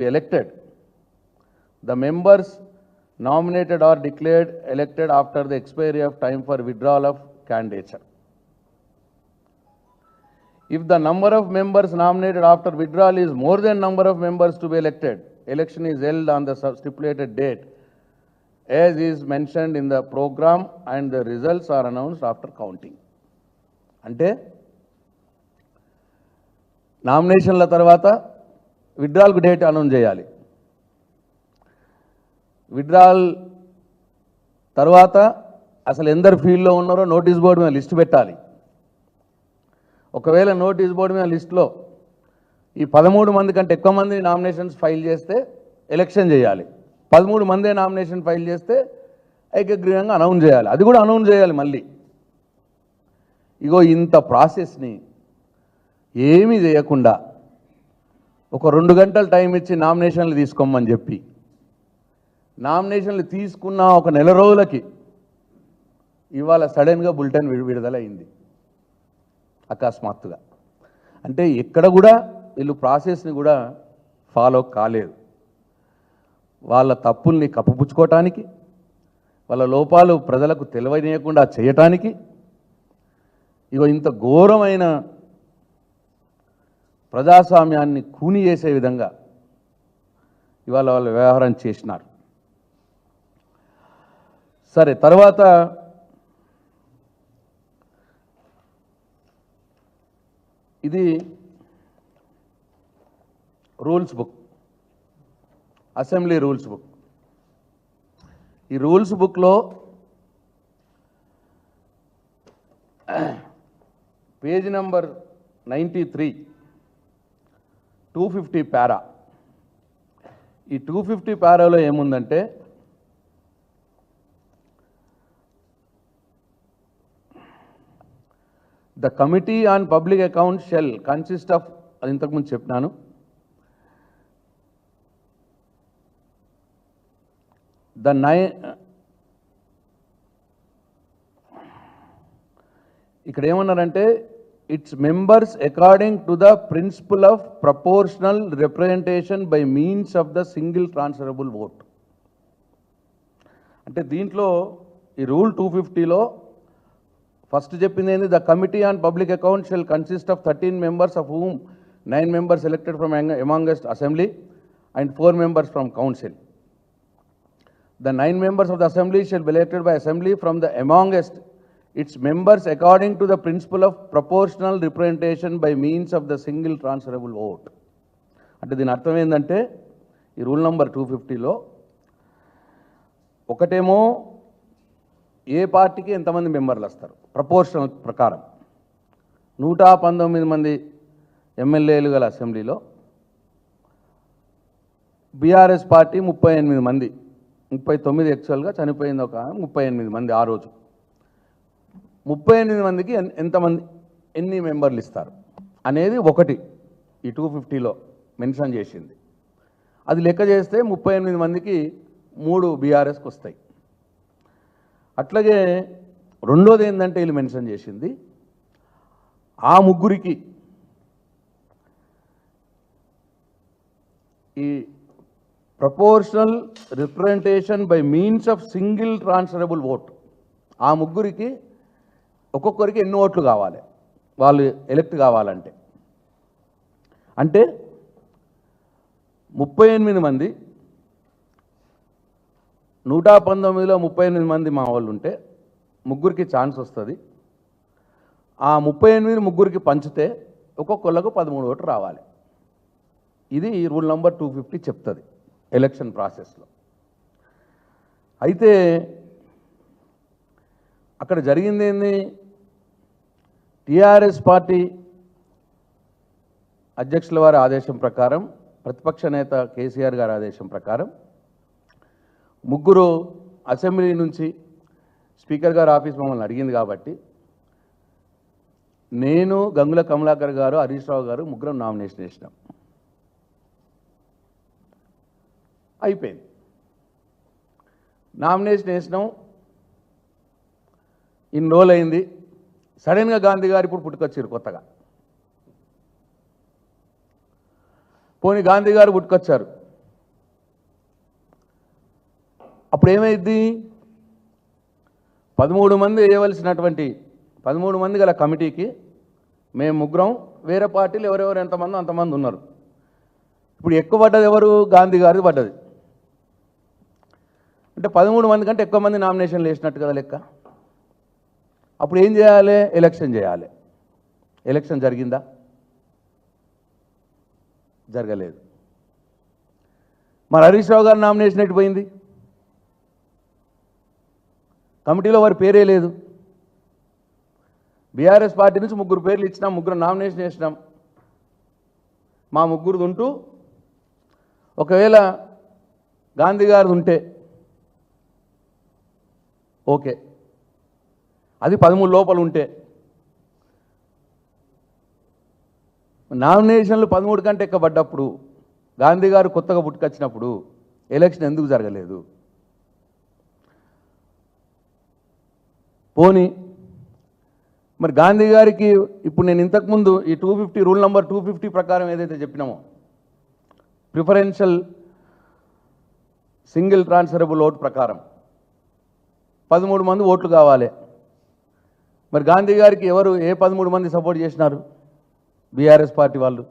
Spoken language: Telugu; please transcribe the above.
elected. The members nominated or declared elected after the expiry of time for withdrawal of candidature. If the number of members nominated after withdrawal is more than number of members to be elected, election is held on the stipulated date as is mentioned in the program and the results are announced after counting. అంటే నామినేషన్ల తర్వాత విడ్రాల్కు డేట్ అనౌన్స్ చేయాలి. విడ్రాల్ తర్వాత అసలు ఎందరు ఫీల్డ్లో ఉన్నారో నోటీస్ బోర్డు మీద లిస్ట్ పెట్టాలి. ఒకవేళ నోటీస్ బోర్డు మీద లిస్టులో ఈ పదమూడు మంది కంటే ఎక్కువ మంది నామినేషన్స్ ఫైల్ చేస్తే ఎలక్షన్ చేయాలి. పదమూడు మందే నామినేషన్ ఫైల్ చేస్తే ఏకగ్రీవంగా అనౌన్స్ చేయాలి. అది కూడా అనౌన్స్ చేయాలి మళ్ళీ. ఇగో ఇంత ప్రాసెస్ని ఏమీ చేయకుండా ఒక రెండు గంటలు టైం ఇచ్చి నామినేషన్లు తీసుకోమని చెప్పి. నామినేషన్లు తీసుకున్న ఒక నెల రోజులకి ఇవాళ సడన్గా బులెటిన్ విడుదలైంది. అకస్మాత్తుగా. అంటే ఎక్కడ కూడా వీళ్ళు ప్రాసెస్ని కూడా ఫాలో కాలేదు. వాళ్ళ తప్పుల్ని కప్పుపుచ్చుకోవటానికి వాళ్ళ లోపాలు ప్రజలకు తెలియనీయకుండా చేయటానికి ఇగో ఇంత ఘోరమైన ప్రజాస్వామ్యాన్ని కూని చేసే విధంగా ఇవాళ వాళ్ళు వ్యవహారం చేసినారు. సరే తర్వాత ఇది rules book assembly rules book. ఈ రూల్స్ బుక్లో page number ninety three two fifty para. ఈ టూ ఫిఫ్టీ పారాలో ఏముందంటే the committee on public account shall consist of అది ఇంతకుముందు చెప్పినాను. ద నై ఇక్కడ ఏమన్నారంటే it's members according to the principle of proportional representation by means of the single transferable vote అంటే దీంట్లో ఈ రూల్ టూ ఫిఫ్టీలో ఫస్ట్ చెప్పింది ఏంది? The committee on public account shall consist of thirteen members of whom nine members elected from amongst assembly and four members from council the nine members of the assembly shall be elected by assembly from the amongst its members according to the principle of proportional representation by means of the single transferable vote. అంటే దీని అర్థం ఏంటంటే ఈ రూల్ నెంబర్ టూ ఫిఫ్టీలో ఒకటేమో ఏ పార్టీకి ఎంతమంది మెంబర్లు వస్తారు? ప్రపోర్షనల్ ప్రకారం. నూట పంతొమ్మిది మంది ఎమ్మెల్యేలు గల అసెంబ్లీలో బీఆర్ఎస్ పార్టీ ముప్పై ఎనిమిది మంది. ముప్పై తొమ్మిది యాక్చువల్గా చనిపోయింది ఒక ముప్పై ఎనిమిది మంది ఆ రోజు. ముప్పై ఎనిమిది మందికి ఎంతమంది ఎన్ని మెంబర్లు ఇస్తారు? అనేది ఒకటి. ఈ టూ ఫిఫ్టీలో మెన్షన్ చేసింది. అది లెక్క చేస్తే ముప్పై ఎనిమిది మందికి మూడు బీఆర్ఎస్కి వస్తాయి. అట్లాగే రెండోది ఏంటంటే వీళ్ళు మెన్షన్ చేసింది. ఆ ముగ్గురికి ఈ proportional representation by means of single transferable vote. ఆ ముగ్గురికి ఒక్కొక్కరికి ఎన్ని ఓట్లు కావాలి. వాళ్ళు ఎలక్ట్ కావాలంటే. అంటే ముప్పై ఎనిమిది మంది నూట పంతొమ్మిదిలో ముప్పై ఎనిమిది మంది మా వాళ్ళు ఉంటే ముగ్గురికి ఛాన్స్ వస్తుంది. ఆ ముప్పై ఎనిమిది ముగ్గురికి పంచితే ఒక్కొక్కళ్ళకు పదమూడు ఓట్లు రావాలి. ఇది రూల్ నెంబర్ టూ ఫిఫ్టీ చెప్తుంది ఎలక్షన్ ప్రాసెస్లో అయితే అక్కడ జరిగింది ఏంది? టీఆర్ఎస్ పార్టీ అధ్యక్షుల వారి ఆదేశం ప్రకారం ప్రతిపక్ష నేత కేసీఆర్ గారి ఆదేశం ప్రకారం ముగ్గురు అసెంబ్లీ నుంచి స్పీకర్ గారు ఆఫీస్ మమ్మల్ని అడిగింది కాబట్టి నేను గంగుల కమలాకర్ గారు హరీష్ రావు గారు ముగ్గురం నామినేషన్ వేసినాం. అయిపోయింది. నామినేషన్ వేసినాం. ఇన్ని రోజులు అయింది సడన్గా గాంధీ గారు ఇప్పుడు పుట్టుకొచ్చారు కొత్తగా. పోనీ గాంధీ గారు పుట్టుకొచ్చారు. అప్పుడు ఏమైంది పదమూడు మంది వేయవలసినటువంటి పదమూడు మంది గల కమిటీకి మేము ముగ్గురం వేరే పార్టీలు ఎవరెవరు ఎంతమంది అంతమంది ఉన్నారు. ఇప్పుడు ఎక్కువ పడ్డది ఎవరు? గాంధీ గారిది పడ్డది. అంటే పదమూడు మంది కంటే ఎక్కువ మంది నామినేషన్లు వేసినట్టు కదా లెక్క. అప్పుడు ఏం చేయాలి? ఎలక్షన్ చేయాలి. ఎలక్షన్ జరిగిందా? జరగలేదు. మరి హరీష్ రావు గారు నామినేషన్ ఎట్టిపోయింది పోయింది? కమిటీలో వారి పేరే లేదు. బీఆర్ఎస్ పార్టీ నుంచి ముగ్గురు పేర్లు ఇచ్చినాం ముగ్గురు నామినేషన్ చేసినాం. మా ముగ్గురుది ఉంటూ ఒకవేళ గాంధీ గారిది ఉంటే ఓకే. అది పదమూడు లోపల ఉంటే. నామినేషన్లు పదమూడు కంటే ఎక్కబడ్డప్పుడు గాంధీ గారు కొత్తగా పుట్టుకొచ్చినప్పుడు ఎలక్షన్ ఎందుకు జరగలేదు? పోనీ మరి గాంధీ గారికి ఇప్పుడు నేను ఇంతకుముందు ఈ two fifty rule number two fifty ప్రకారం ఏదైతే చెప్పినామో ప్రిఫరెన్షియల్ సింగిల్ ట్రాన్స్ఫరబుల్ ఓట్ ప్రకారం పదమూడు మంది ఓట్లు కావాలి. మరి గాంధీ గారికి ఎవరు ఏ పదమూడు మంది సపోర్ట్ చేసినారు? బీఆర్ఎస్ పార్టీ వాళ్ళు.